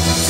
ആശിച്ച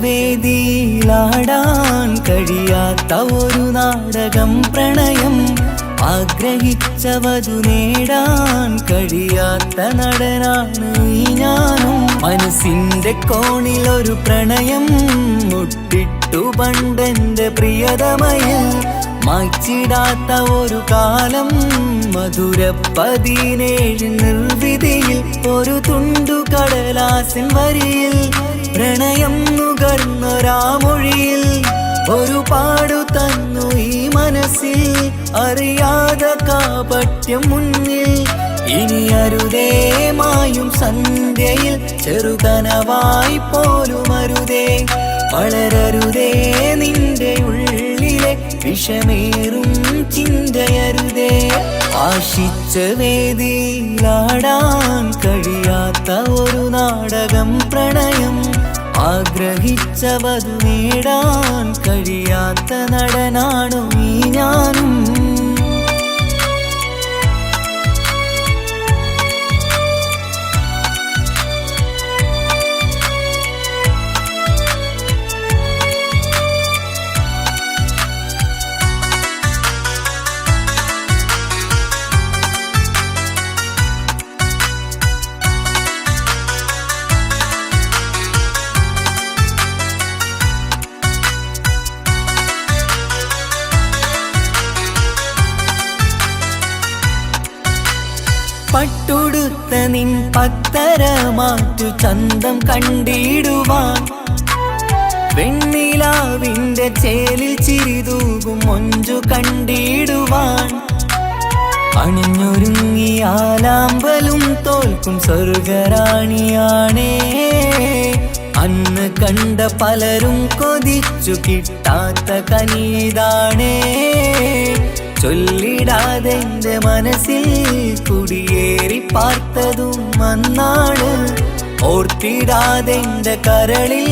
വേദിയിലാടാൻ കഴിയാത്ത ഒരു നാടകം പ്രണയം ആഗ്രഹിച്ചവതു നേടാൻ കഴിയാത്ത നടനാണ് ഞാനും. മനസ്സിന്റെ കോണിൽ ഒരു പ്രണയം മുട്ടിട്ടു പണ്ടെന്റെ പ്രിയതമയിൽ മായ്ച്ചിടാത്ത ഒരു കാലം മധുര പതിനേഴ് നിർവിധിയിൽ ഒരു തുണ്ടു കടലാസിൻ വരിയിൽ പ്രണയം നുകർന്നൊരാമൊഴിയിൽ ഒരു പാടു തന്നു ഈ മനസ്സിൽ. അറിയാതെ കാപട്യം മുന്നിൽ. ഇനി അരുതേ മായും സന്ധ്യയിൽ ചെറുകനവായി പോലും അരുതേ. വളരരുതേ നിന്റെ ഉള്ളിലെ വിഷമേറും ചിന്തയരുതേ. ആശിച്ച വേദിയിലാടാൻ കഴിയാത്ത ഒരു നാടകം പ്രണയം ആഗ്രഹിച്ചവതു നേടാൻ കഴിയാത്ത നടനാണു ഈ ഞാനും. നിൻ പത്തര മാറ്റു ചന്തം കണ്ടിടുവാൻ. വെണ്ണിലാവിന്റെ ചേലിൽ ചിരിതൂകും മൊഞ്ചു കണ്ടിടുവാൻ. അണിഞ്ഞൊരുങ്ങി ആലാമ്പലും തോൽക്കും സ്വർഗറാണിയാണേ അന്ന് കണ്ട പലരും കൊതിച്ചു കിട്ടാത്ത കനീതാണേ ചൊല്ലിടാതെ എന്റെ മനസ്സിൽ കുടിയേറി പാർത്തതും അന്നാണ്. ഓർത്തിടാതെ എന്റെ കരളിൽ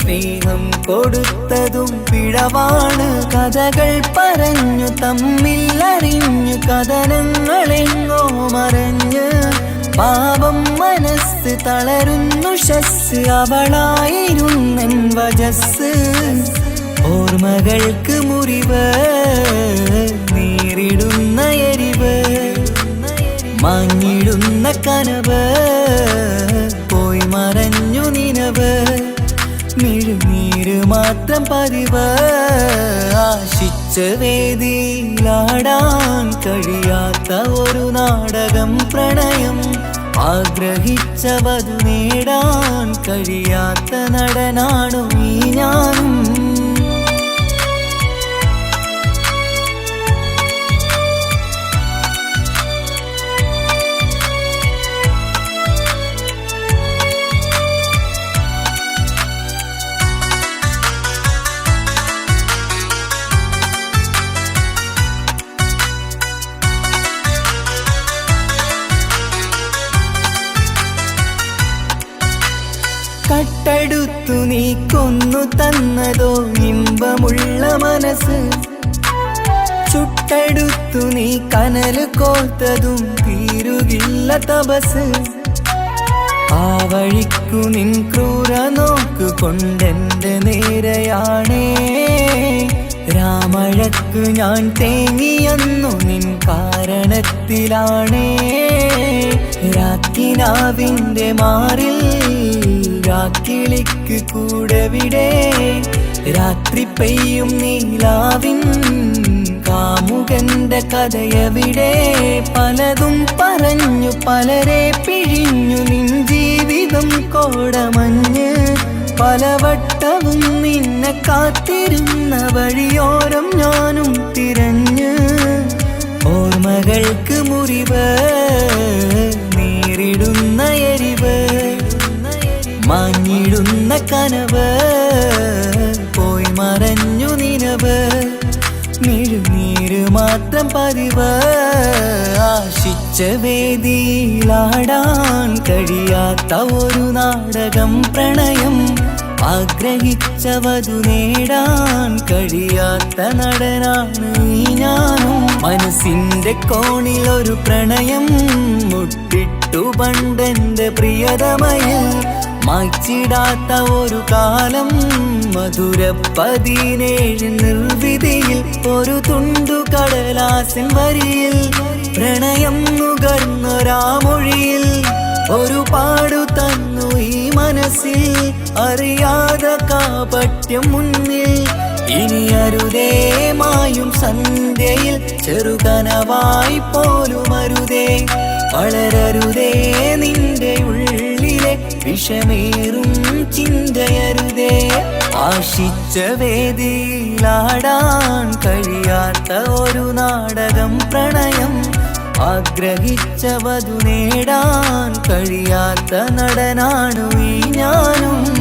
സ്നേഹം കൊടുത്തതും പിഴവാണ്. കഥകൾ പറഞ്ഞു തമ്മിൽ അറിഞ്ഞു കഥനങ്ങളെങ്ങോ മറഞ്ഞ് പാപം മനസ്സ് തളരുന്നു ഷസ് അവളായിരുന്നൻ വജസ് ഓർമ്മകൾക്ക് മുറിവ്. മാഞ്ഞിടുന്ന കനവ് പോയി മറഞ്ഞു നിനവ്. മിഴുനീര് മാത്രം പതിവ് ആശിച്ച വേദിയിലാടാൻ കഴിയാത്ത ഒരു നാടകം പ്രണയം. ആഗ്രഹിച്ചവതു നേടാൻ കഴിയാത്ത നടനാണു ഈ ഞാനും. കൊന്നു തന്നതോ ഇമ്പമുള്ള മനസ്സ്. ചുട്ടടുത്തു നീ കനൽ കോത്തതും തീരുകില്ല തപസ്. ആ വഴിക്കു നിൻ ക്രൂര നോക്കു കൊണ്ടെന്റെ നേരെയാണേ. രാമഴക്കു ഞാൻ തേങ്ങിയെന്നു നിൻ കാരണത്തിലാണേ. രാക്കിനാവിന്റെ മാറിൽ രാക്കിളിക്ക് കൂടവിടെ രാത്രി പെയ്യും നീലാവിൻ കാമുകന്റെ കഥയവിടെ പലതും പറഞ്ഞു പലരെ പിഴിഞ്ഞു നിൻ ജീവിതം കോടമഞ്ഞ്. പലവട്ടവും നിന്നെ കാത്തിരുന്ന വഴിയോരം ഞാനും തിരഞ്ഞ്. ഓർമ്മകൾക്ക് മുറിവ് മാഞ്ഞിടുന്ന കനവ് പോയി മറഞ്ഞു നിനവ്. മിഴുനീര് മാത്രം പതിവ് ആശിച്ച വേദിയിലാടാൻ കഴിയാത്ത ഒരു നാടകം പ്രണയം. ആഗ്രഹിച്ചവതു നേടാൻ കഴിയാത്ത നടനാണ് ഞാനും. മനസ്സിന്റെ കോണിൽ ഒരു പ്രണയം മുട്ടിട്ടു പണ്ടെന്റെ പ്രിയതമയിൽ മായ്ച്ചിടാത്ത ഒരു കാലം മധുര പതിനേഴ് നിർവിധിയിൽ ഒരു തുണ്ടു കടലാസിൻ വരിയിൽ പ്രണയം നുകർന്നൊരാമൊഴിയിൽ ഒരു പാടു തന്നു ഈ മനസ്സിൽ. അറിയാതെ കാപട്യം മുന്നിൽ ഇനി അരുതേ മായും സന്ധ്യയിൽ ചെറുകനവായി പോലും അരുതേ. വളരരുതേ നിന്റെ ഉള്ളിലെ വിഷമേറും ചിന്തയരുതേ. ആശിച്ച വേദിയിലാടാൻ കഴിയാത്ത ഒരു നാടകം പ്രണയം. ആഗ്രഹിച്ച വധു നേടാൻ കഴിയാത്ത നടനാണു ഈ ഞാനും.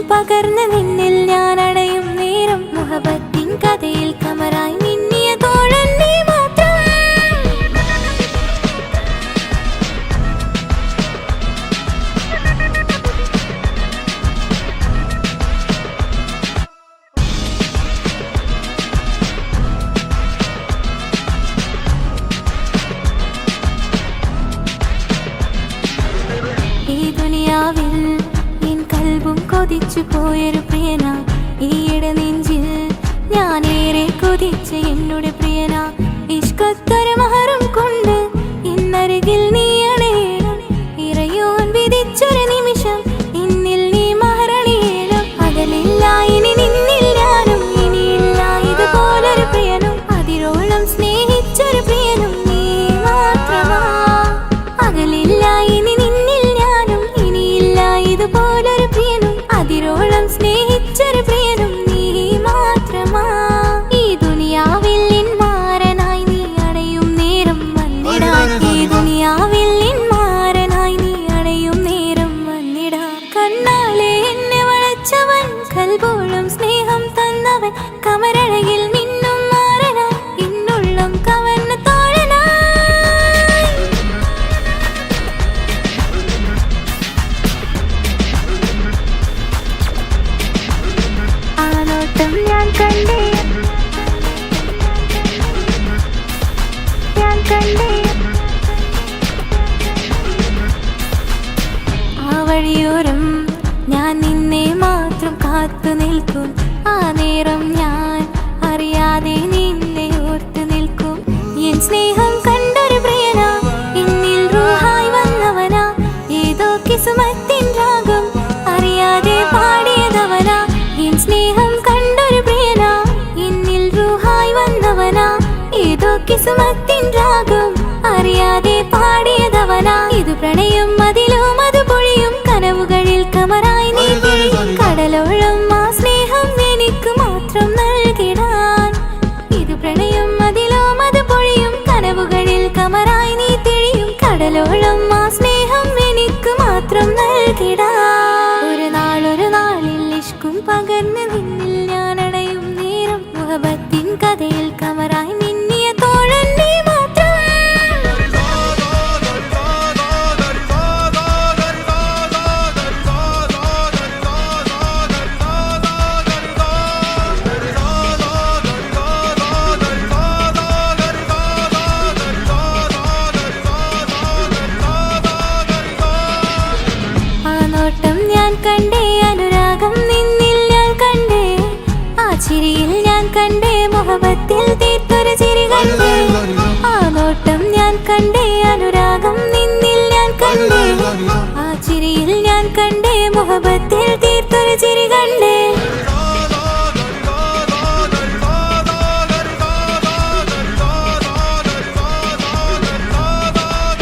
ഇഷ്കും വഴിയോരം ഞാൻ നിന്നെ മാത്രം കാത്തു നിൽക്കും. ആ നേരം ഞാൻ അറിയാതെ നിന്നെ ഓർത്തു നിൽക്കും. എൻ സ്നേഹം കണ്ടൊരു പ്രിയന എന്നിൽ റൂഹായി വന്നവനാ. ഏതോ കിസുമത്തിൻ രാഗം അറിയാതെ പാടിയതവനാ. എൻ സ്നേഹം കണ്ടൊരു പ്രിയന എന്നിൽ റൂഹായി വന്നവനാ. ഏതോ കിസുമത്തിൻ രാഗം അറിയാതെ പാടിയതവനാ പകലോളം ആ സ്നേഹം എനിക്ക് മാത്രം നൽകിടാ. രൂപത്തിൽ തീർത്തൊരു ചിരി ആ നോട്ടം ഞാൻ കണ്ടേ അനുരാഗം നിന്നിൽ ഞാൻ കണ്ടേ. ആ ചിരിയിൽ ഞാൻ കണ്ടേ മുഹബത്തിൽ തീർത്തൊരു ചിരി കണ്ടേ.